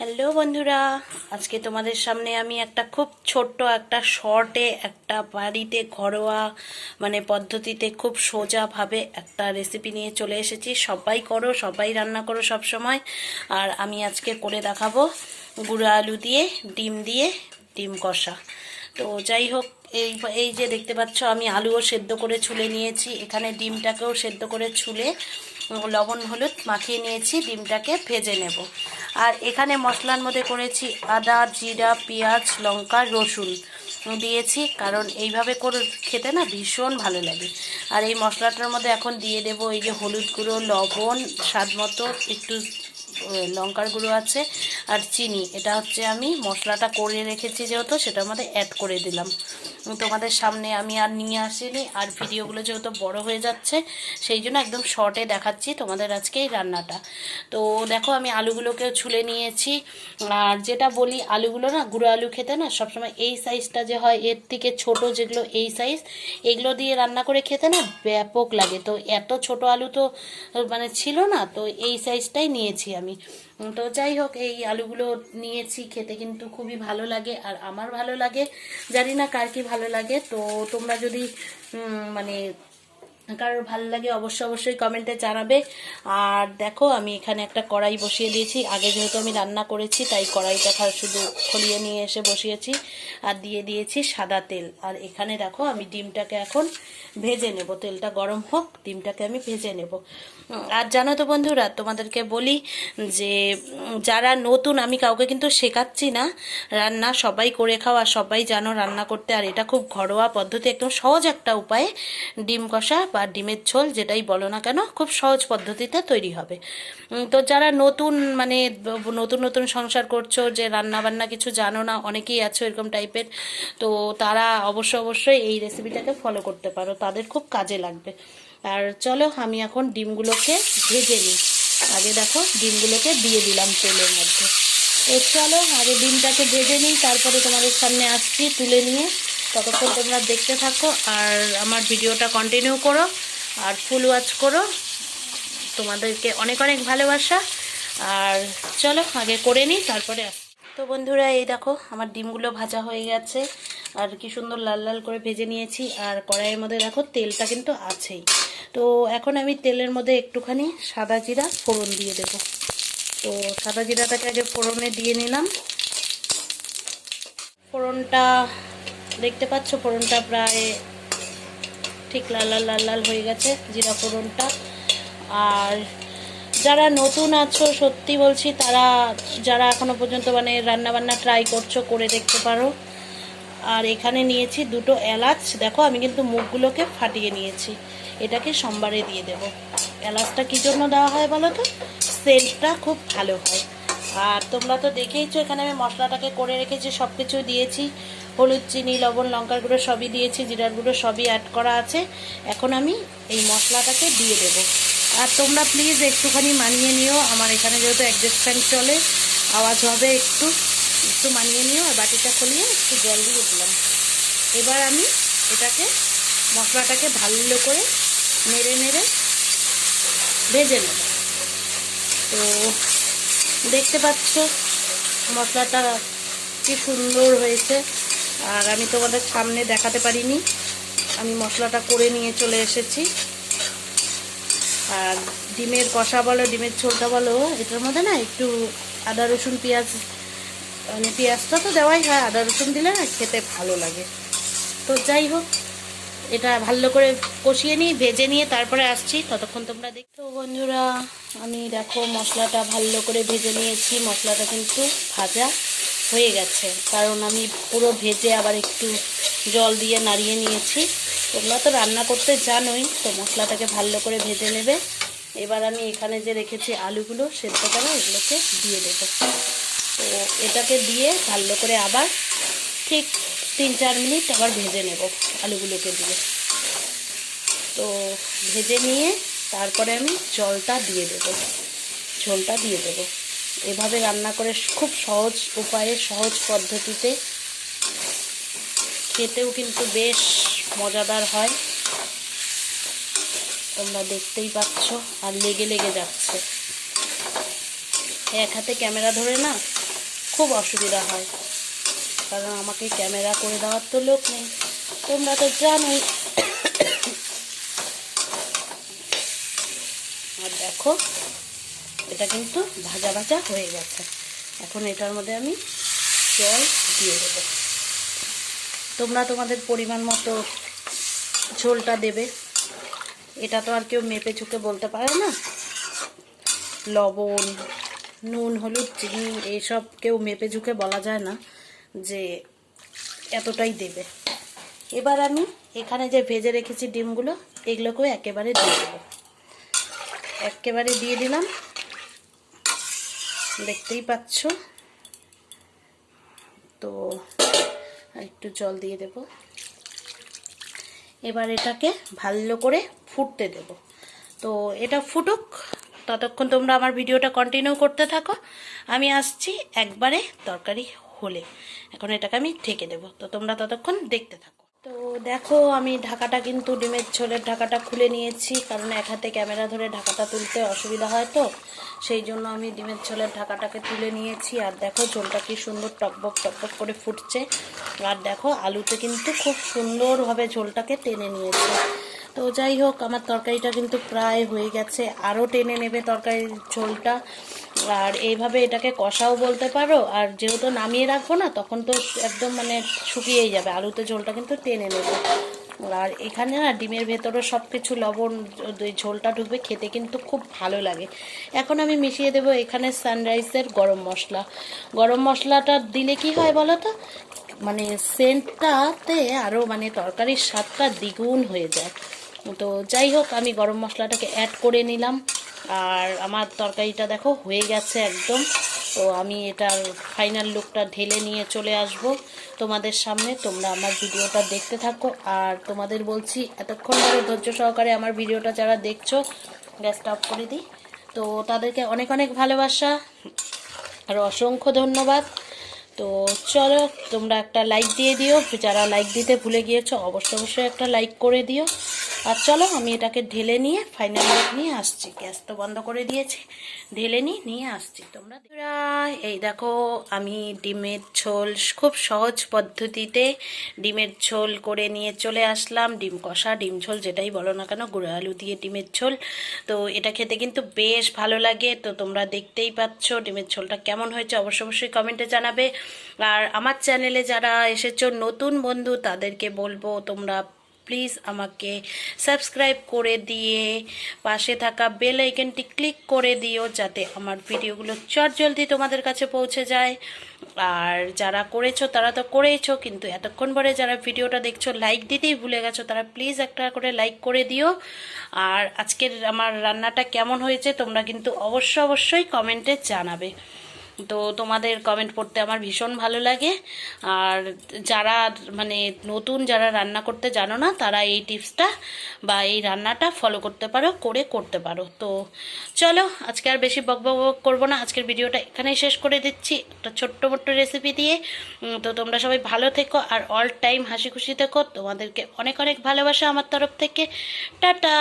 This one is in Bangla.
হ্যালো বন্ধুরা, আজকে তোমাদের সামনে আমি একটা খুব ছোট্ট একটা শর্টে একটা বাড়িতে ঘরোয়া মানে পদ্ধতিতে খুব সোজাভাবে একটা রেসিপি নিয়ে চলে এসেছি। সবাই করো, সবাই রান্না করো সব সময় আর আমি আজকে করে দেখাবো গুঁড়ো আলু দিয়ে, ডিম দিয়ে, ডিম কষা। তো যাই হোক এই এই যে দেখতে পাচ্ছ, আমি আলুও সেদ্ধ করে ছুলে নিয়েছি। এখানে ডিমটাকেও সেদ্ধ করে ছুলে লবণ, হলুদ মাখিয়ে নিয়েছি, ডিমটাকে ভেজে নেব। আর এখানে মশলার মধ্যে করেছি আদা, জিরা, পেঁয়াজ, লঙ্কা, রসুন দিয়েছি, কারণ এইভাবে করে খেতে না ভীষণ ভালো লাগে। আর এই মশলাটার মধ্যে এখন দিয়ে দেবো এই যে হলুদ গুঁড়ো, লবণ, স্বাদ মতো, একটু লঙ্কার গুঁড়ো আছে আর চিনি। এটা হচ্ছে আমি মশলাটা করে রেখেছি যেহেতু সেটার মধ্যে অ্যাড করে দিলাম। তোমাদের সামনে আমি আর নিয়ে আসিনি। আর ভিডিওগুলো যেহেতু বড় হয়ে যাচ্ছে, সেই জন্য একদম শর্টে দেখাচ্ছি তোমাদের আজকে এই রান্নাটা। তো দেখো, আমি আলুগুলোকেও ছুলে নিয়েছি। আর যেটা বলি, আলুগুলো না, গুঁড়ো আলু খেতে না, সবসময় এই সাইজটা যে হয়, এর থেকে ছোট যেগুলো এই সাইজ এগুলো দিয়ে রান্না করে খেতে না ব্যাপক লাগে। তো এত ছোট আলু তো মানে ছিল না, তো এই সাইজটাই নিয়েছি আমি। তো যাই হোক, এই আলুগুলো নিয়েছি, খেতে কিন্তু খুবই ভালো লাগে আর আমার ভালো লাগে। জানি না কার কি ভালো লাগে, তো তোমরা যদি মানে কারোর ভালো লাগে অবশ্যই অবশ্যই কমেন্টে জানাবে। আর দেখো, আমি এখানে একটা কড়াই বসিয়ে দিয়েছি। আগে যেহেতু আমি রান্না করেছি, তাই কড়াইটা শুধু খলিয়ে নিয়ে এসে বসিয়েছি। আর দিয়ে দিয়েছি সাদা তেল। আর এখানে দেখো, আমি ডিমটাকে এখন ভেজে নেব। তেলটা গরম হোক, ডিমটাকে আমি ভেজে নেব। আর জানো তো বন্ধুরা, তোমাদেরকে বলি যে, যারা নতুন, আমি কাউকে কিন্তু শেখাচ্ছি না রান্না। সবাই করে খাওয়া সবাই জানো রান্না করতে। আর এটা খুব ঘরোয়া পদ্ধতি, একদম সহজ একটা উপায়ে। ডিম কষা বা ডিমের ঝোল যেটাই বলো না কেন, খুব সহজ পদ্ধতিতে তৈরি হবে। তো যারা নতুন মানে নতুন নতুন সংসার করছ, যে রান্না বান্না কিছু জানো না, অনেকেই আছো এরকম টাইপের, তো তারা অবশ্য অবশ্যই এই রেসিপিটাকে ফলো করতে পারো, তাদের খুব কাজে লাগবে। আর চলো, আমি এখন ডিমগুলোকে ভেজে নিই। আগে দেখো, ডিমগুলোকে দিয়ে দিলাম তেলের মধ্যে। তো চলো, আগে ডিমটাকে ভেজে নিই, তারপরে তোমাদের সামনে আসছি, তুলে নিয়ে ততক্ষণ তোমরা দেখতে থাকো আর আমার ভিডিওটা কন্টিনিউ করো আর ফুল ওয়াচ করো। তোমাদেরকে অনেক অনেক ভালোবাসা। আর চলো আগে করে নিই, তারপরে তো বন্ধুরা, এই দেখো, আমার ডিমগুলো ভাজা হয়ে গেছে। আর কি সুন্দর লাল লাল করে ভেজে নিয়েছি। আর কড়াইয়ের মধ্যে দেখো, তেলটা কিন্তু আছেই। তো এখন আমি তেলের মধ্যে একটুখানি সাদা জিরা ফোড়ন দিয়ে দেব। তো সাদা জিরাটাকে আগে ফোড়নে দিয়ে নিলাম। ফোড়নটা দেখতে পাচ্ছ, ফোড়নটা প্রায় ঠিক লাল লাল লাল লাল হয়ে গেছে, জিরা ফোড়নটা। আর যারা নতুন আছো, সত্যি বলছি, তারা যারা এখনও পর্যন্ত মানে রান্নাবান্না ট্রাই করছ, করে দেখতে পারো। আর এখানে নিয়েছি দুটো এলাচ। দেখো, আমি কিন্তু মুখগুলোকে ফাটিয়ে নিয়েছি। এটাকে সোমবারে দিয়ে দেব। এলাচটা কী জন্য দেওয়া হয় বলো তো? সেন্টটা খুব ভালো হয়। আর তোমরা তো দেখেইছো, এখানে আমি মশলাটাকে করে রেখেছি সব কিছু দিয়েছি। হলুদ, চিনি, লবণ, লঙ্কার গুঁড়ো সবই দিয়েছি, জিরার গুঁড়ো সবই অ্যাড করা আছে। এখন আমি এই মশলাটাকে দিয়ে দেব। আর তোমরা প্লিজ একটুখানি মানিয়ে নিও, আমার এখানে যেহেতু অ্যাডজাস্টমেন্ট চলে, আওয়াজ হবে একটু একটু মানিয়ে নিও, আর বাটিটা খুলিয়ে একটু জল দিয়ে দিলাম। এবার আমি এটাকে, মশলাটাকে ভালো করে নেড়ে নেড়ে ভেজে নেব। তো দেখতে পাচ্ছ? মশলাটা কি সুন্দর হয়েছে। আর আমি তোমাদের সামনে দেখাতে পারিনি। আমি মশলাটা করে নিয়ে চলে এসেছি। আর ডিমের কষা বলো, ডিমের ঝোলটা বলো, এটার মধ্যে না একটু আদা, রসুন, পেঁয়াজ মানে পেঁয়াজটা তো দেওয়াই হয়, আদা, রসুন দিলে না খেতে ভালো লাগে। তো যাই হোক এটা ভালো করে কষিয়ে নিই, ভেজে নিয়ে তারপরে আসছি। ততক্ষণ তোমরা দেখতো বন্ধুরা, আমি দেখো মশলাটা ভালো করে ভেজে নিয়েছি। মশলাটা কিন্তু ভাজা হয়ে গেছে। কারণ আমি পুরো ভেজে আবার একটু জল দিয়ে নাড়িয়ে নিয়েছি। তোমরা তো রান্না করতে জানোই, তো মশলাটাকে ভালো করে ভেজে নেবে। এবার আমি এখানে যে রেখেছি আলুগুলো, সেদ্ধ করে, এগুলোকে দিয়ে দেবো। তো এটাকে দিয়ে ভালো করে আবার ঠিক তিন চার মিনিট আবার ভেজে নেব আলুগুলোকে দিয়ে। তো ভেজে নিয়ে তারপরে আমি জলটা দিয়ে দেবো। ঝোলটা দিয়ে দেবো। এভাবে রান্না করে খুব সহজ উপায়ে, সহজ পদ্ধতিতে খেতেও কিন্তু বেশ মজাদার হয়। তোমরা দেখতেই পাচ্ছ আর লেগে লেগে যাচ্ছে। এক হাতে ক্যামেরা ধরে না খুব অসুবিধা হয়। কারণ আমাকে ক্যামেরা করে দেওয়ার তো লোক নেই। তোমরা তো জানোই। আর দেখো, এটা কিন্তু ভাজা ভাজা হয়ে গেছে। এখন এটার মধ্যে আমি জল দিয়ে দেবো। তোমরা তোমাদের পরিমাণ মতো ঝোলটা দেবে। এটা তো আর কেউ মেপে চুকে বলতে পারে না। লবণ, নুন, হলুদ, চিনি এইসব কেউ মেপে ঝুঁকে বলা যায় না। যে এতটাই দেবে। এবার আমি এখানে যে ভেজে রেখেছি ডিমগুলো, এগুলোকেও একেবারে দিয়ে দেবো। একেবারে দিয়ে দিলাম। দেখতেই পাচ্ছ? তো একটু জল দিয়ে দেব। এবার এটাকে ভালো করে ফুটতে দেব। তো এটা ফুটুক। ততক্ষণ তোমরা আমার ভিডিওটা কন্টিনিউ করতে থাকো। আমি আসছি একবারে তরকারি হলে। এখন এটাকে আমি ঢেকে দেবো। তো তোমরা ততক্ষণ দেখতে থাকো। তো দেখো, আমি ঢাকাটা কিন্তু ডিমের ঝোলের ঢাকাটা খুলে নিয়েছি। কারণ এক হাতে ক্যামেরা ধরে ঢাকাটা তুলতে অসুবিধা হয় তো। সেই জন্য আমি ডিমের ঝোলের ঢাকাটাকে তুলে নিয়েছি। আর দেখো, ঝোলটা কি সুন্দর টকবক টকবক করে ফুটছে। আর দেখো, আলুতে কিন্তু খুব সুন্দরভাবে ঝোলটাকে টেনে নিয়েছে। তো যাই হোক, আমার তরকারিটা কিন্তু প্রায় হয়ে গেছে। আরও টেনে নেবে তরকারির ঝোলটা। আর এইভাবে এটাকে কষাও বলতে পারো, আর যেহেতু নামিয়ে রাখব না, তখন তো একদম মানে শুকিয়েই যাবে, আলুতে ঝোলটা কিন্তু টেনে নেবে। আর এখানে না ডিমের ভেতরে সব কিছু লবণ ঝোলটা ঢুকবে, খেতে কিন্তু খুব ভালো লাগে। এখন আমি মিশিয়ে দেবো এখানে সানরাইসের গরম মশলা। গরম মশলাটা দিলে কি হয় বলো তো? মানে সেন্টটাতে আরও মানে তরকারির স্বাদটা দ্বিগুণ হয়ে যায়। তো যাই হোক, আমি গরম মশলাটাকে অ্যাড করে নিলাম। আর আমার তরকারিটা দেখো হয়ে গেছে একদম। তো আমি এটার ফাইনাল লুকটা ঢেলে নিয়ে চলে আসব তোমাদের সামনে। তোমরা আমার ভিডিওটা দেখতে থাকো। আর তোমাদের বলছি, এতক্ষণ ধরে ধৈর্য সহকারে আমার ভিডিওটা যারা দেখছ গ্যাসটা অফ করে দিই। তো তাদেরকে অনেক অনেক ভালোবাসা আর অসংখ্য ধন্যবাদ। তো চলো, তোমরা একটা লাইক দিয়ে দিও। যারা লাইক দিতে ভুলে গিয়েছো, অবশ্য অবশ্যই একটা লাইক করে দিও। আর চলো আমি এটাকে ঢেলে নিয়ে ফাইনাল লুক নিয়ে আসছি। গ্যাস তো বন্ধ করে দিয়েছি। ঢেলে নিয়ে নিয়ে আসছি। তোমরা এই দেখো, আমি ডিমের ঝোল খুব সহজ পদ্ধতিতে ডিমের ঝোল করে নিয়ে চলে আসলাম। ডিম কষা, ডিম ঝোল যেটাই বলো না কেন, গুঁড়ো আলু দিয়ে ডিমের ঝোল। তো এটা খেতে কিন্তু বেশ ভালো লাগে। তো তোমরা দেখতেই পাচ্ছ ডিমের ঝোলটা কেমন হয়েছে। অবশ্যই অবশ্যই কমেন্টে জানাবে। আর আমার চ্যানেলে যারা এসেছ, নতুন বন্ধু, তাদেরকে বলব তোমরা প্লিজ আমাকে সাবস্ক্রাইব করে দিয়ে পাশে থাকা বেল আইকনটি ক্লিক করে দিও যাতে আমার ভিডিওগুলো চট জলদি তোমাদের কাছে পৌঁছে যায়। আর যারা করেছ, তারা তো করেইছো, কিন্তু এতক্ষণ পরে যারা ভিডিওটা দেখছ, লাইক দিতেই ভুলে গেছো, তারা প্লিজ একটা করে লাইক করে দিও। আর আজকের আমার রান্নাটা কেমন হয়েছে, তোমরা কিন্তু অবশ্য অবশ্যই কমেন্টে জানাবে। তো তোমাদের কমেন্ট পড়তে আমার ভীষণ ভালো লাগে। আর যারা মানে নতুন যারা রান্না করতে জানো না, তারা এই টিপসটা বা এই রান্নাটা ফলো করতে পারো, করে করতে পারো। তো চলো, আজকে আর বেশি বক বক করব না। আজকের ভিডিওটা এখানেই শেষ করে দিচ্ছি। একটা ছোট্ট মোট্ট রেসিপি দিয়ে। তো তোমরা সবাই ভালো থেকো আর অল টাইম হাসি খুশি থেকো। তোমাদেরকে অনেক অনেক ভালোবাসা আমার তরফ থেকে। টাটা!